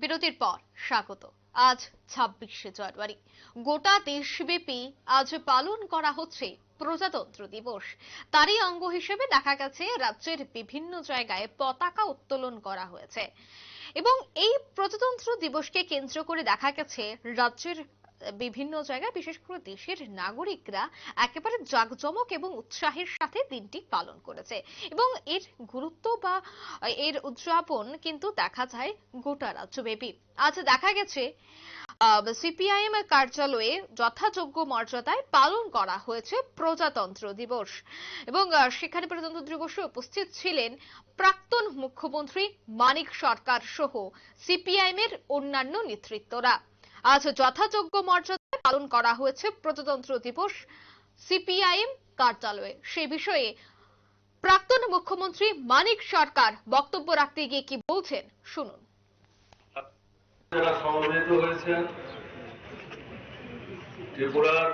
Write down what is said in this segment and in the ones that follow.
বিরতির পর স্বাগত। আজ ছাব্বিশে জানুয়ারি। গোটা দেশব্যাপী আজ পালন করা হচ্ছে প্রজাতন্ত্র দিবস। তারই অঙ্গ হিসেবে দেখা গেছে রাজ্যের বিভিন্ন জায়গায় পতাকা উত্তোলন করা হয়েছে। এবং এই প্রজাতন্ত্র দিবসকে কেন্দ্র করে দেখা গেছে রাজ্যের বিভিন্ন জায়গায়, বিশেষ করে দেশের নাগরিকরা একেবারে জাঁকজমক এবং উৎসাহের সাথে দিনটি পালন করেছে। এবং এর গুরুত্ব বা এর উদযাপন কিন্তু দেখা যায় গোটা রাজ্যব্যাপী। আজ দেখা গেছে সিপিআইএম কার্যালয়ে যথাযোগ্য মর্যাদায় পালন করা হয়েছে প্রজাতন্ত্র দিবস। এবং সেখানে প্রজাতন্ত্র দিবসে উপস্থিত ছিলেন প্রাক্তন মুখ্যমন্ত্রী মানিক সরকার সহ সিপিআইএম এর অন্যান্য নেতৃত্বরা। আজ যথাযোগ্য মর্যাদায় পালন করা হয়েছে প্রজাতন্ত্র দিবস, সিপিআইএম কার্যালয়ে। সে বিষয়ে প্রাক্তন মুখ্যমন্ত্রী মানিক সরকার বক্তব্য রাখতে গিয়ে কি বলছেন? শুনুন। ত্রিপুরার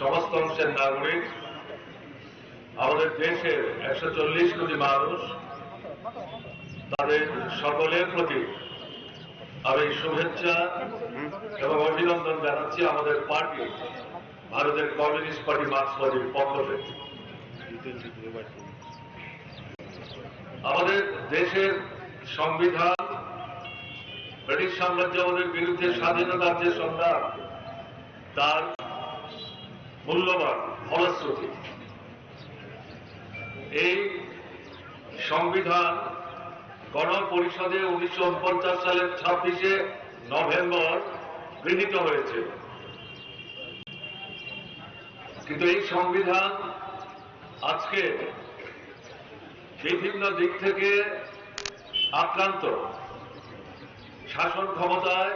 সমস্ত অংশের নাগরিক, আমাদের দেশের একশো চল্লিশ কোটি মানুষ, তাদের সকলের প্রতি আমি শুভেচ্ছা এবং অভিনন্দন জানাচ্ছি আমাদের পার্টি, ভারতের কমিউনিস্ট পার্টি মার্ক্সবাদীর পক্ষ আমাদের দেশের সংবিধান, ব্রিটিশ সাম্রাজ্য আমাদের বিরুদ্ধে স্বাধীনতার যে সংগ্রাম, তার মূল্যবান ফলশ্রুতি। এই সংবিধান গণপরিষদে উনিশশো সালের ছাব্বিশে নভেম্বর গৃহীত হয়েছে কিন্তু এই সংবিধান আজকে বিভিন্ন দিক থেকে আক্রান্ত। শাসন ক্ষমতায়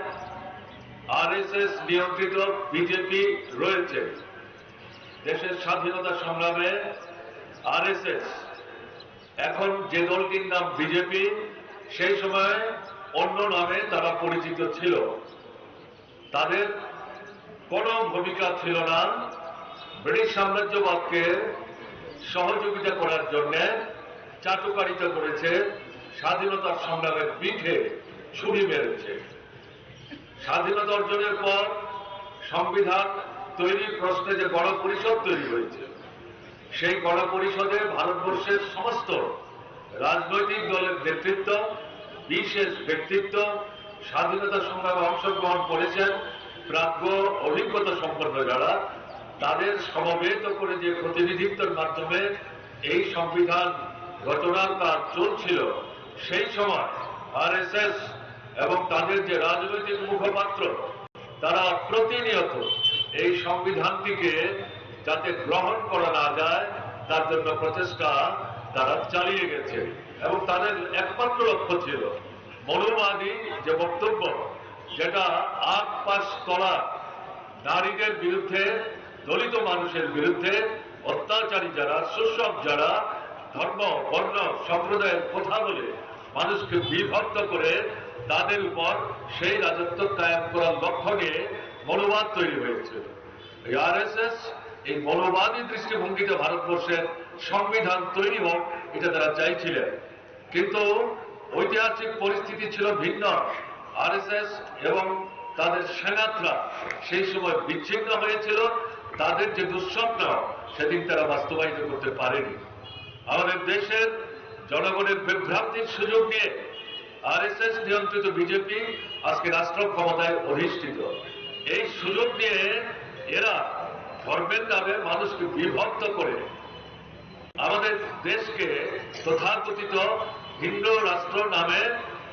আরএসএস নিয়ন্ত্রিত বিজেপি রয়েছে। দেশের স্বাধীনতা সংগ্রামে আরএসএস, এখন যে দলটির নাম বিজেপি, সেই সময় অন্য নামে তারা পরিচিত ছিল, তাদের কোনো ভূমিকা ছিল না। ব্রিটিশ সাম্রাজ্যবাদকে সহযোগিতা করার জন্য চাটুকারিতা করেছে, স্বাধীনতার সংগ্রামের পিঠে ছুরি মেরেছে। স্বাধীনতা অর্জনের পর সংবিধান তৈরির প্রশ্নে যে গণপরিষদ তৈরি হয়েছে, সেই গণপরিষদে ভারতবর্ষের সমস্ত রাজনৈতিক দলের নেতৃত্ব বিশেষ ব্যক্তিত্ব, স্বাধীনতা সংগ্রামে অংশগ্রহণ করেছেন, প্রাজ্ঞ অভিজ্ঞতা সম্পন্ন যারা, তাদের সমবেত করে যে প্রতিনিধিত্বের মাধ্যমে এই সংবিধান রচনার কাজ চলছিল, সেই সময় আরএসএস এবং তাদের যে রাজনৈতিক মুখপাত্র, তারা প্রতিনিয়ত এই সংবিধানটিকে যাতে গ্রহণ করা না যায় তার জন্য প্রচেষ্টা তারা চালিয়ে গেছে। এবং তাদের একমাত্র লক্ষ্য ছিল মনোবাদী যে বক্তব্য, যেটা আট পাশ তলা নারীদের বিরুদ্ধে, দলিত মানুষের বিরুদ্ধে, অত্যাচারী যারা, শোষক যারা, ধর্ম, বর্ণ, সম্প্রদায়ের কথা বলে মানুষকে বিভক্ত করে তাদের উপর সেই রাজত্ব কায়েম করার লক্ষ্য নিয়ে মনোবাদ তৈরি হয়েছে। এই আরএসএস এই মনোবাদী দৃষ্টিভঙ্গিতে ভারতবর্ষের সংবিধান তৈরি হোক, এটা তারা চাইছিলেন। কিন্তু ঐতিহাসিক পরিস্থিতি ছিল ভিন্ন। আরএসএস এবং তাদের সেনাতরা সেই সময় বিচ্ছিন্ন হয়েছিল। তাদের যে দুঃস্বপ্ন, সেদিন তারা বাস্তবায়িত করতে পারেনি। আমাদের দেশের জনগণের বিভ্রান্তির সুযোগ নিয়ে আরএসএস নিয়ন্ত্রিত বিজেপি আজকে রাষ্ট্র ক্ষমতায় অধিষ্ঠিত। এই সুযোগ নিয়ে এরা ধর্মের নামে মানুষকে বিভক্ত করে আমাদের দেশকে তথাকথিত হিন্দু রাষ্ট্র নামে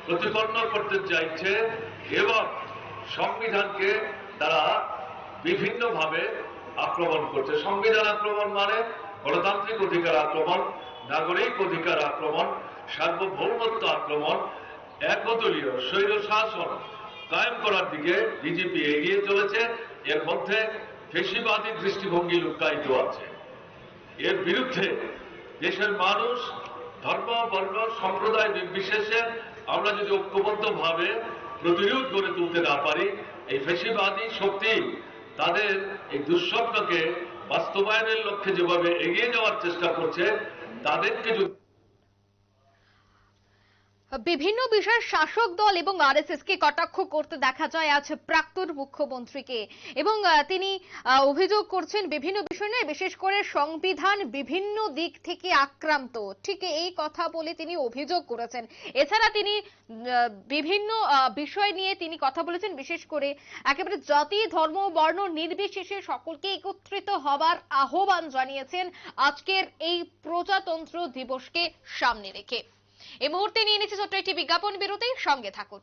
প্রতিপন্ন করতে চাইছে এবং সংবিধানকে তারা বিভিন্নভাবে আক্রমণ করছে। সংবিধান আক্রমণ মানে গণতান্ত্রিক অধিকার আক্রমণ, নাগরিক অধিকার আক্রমণ, সার্বভৌমত্ব আক্রমণ, একদলীয় স্বৈর শাসন কায়েম করার দিকে বিজেপি এগিয়ে চলেছে। এর মধ্যে ফেসিবাদী দৃষ্টিভঙ্গি লুকায়িত আছে। এর বিরুদ্ধে দেশের মানুষ, ধর্ম, বর্ণ, সম্প্রদায় নির্বিশেষে আমরা যদি ঐক্যবদ্ধ ভাবে প্রতিরোধ গড়ে তুলতে না পারি, এই ফেসিবাদী শক্তি তাদের এই দুঃস্বপ্নকে বাস্তবায়নের লক্ষ্যে যেভাবে এগিয়ে যাওয়ার চেষ্টা করছে, তাদেরকে যদি বিভিন্ন বিষয়ে শাসক দল এবং আরএসএস কে কটাক্ষ করতে দেখা যায় আজ প্রাক্তন মুখ্যমন্ত্রীকে। এবং তিনি অভিযোগ করছেন বিভিন্ন বিষয় নিয়ে, বিশেষ করে সংবিধান বিভিন্ন দিক থেকে আক্রান্ত। ঠিক এই কথা বলে তিনি অভিযোগ করেছেন। এছাড়া তিনি বিভিন্ন বিষয় নিয়ে তিনি কথা বলেছেন, বিশেষ করে একেবারে জাতি, ধর্ম, বর্ণ নির্বিশেষে সকলকে একত্রিত হবার আহ্বান জানিয়েছেন আজকের এই প্রজাতন্ত্র দিবসকে সামনে রেখে। এই মুহূর্তে নিয়ে নিচ্ছে ছোট্ট একটি বিজ্ঞাপন বিরতির সঙ্গে থাকুন।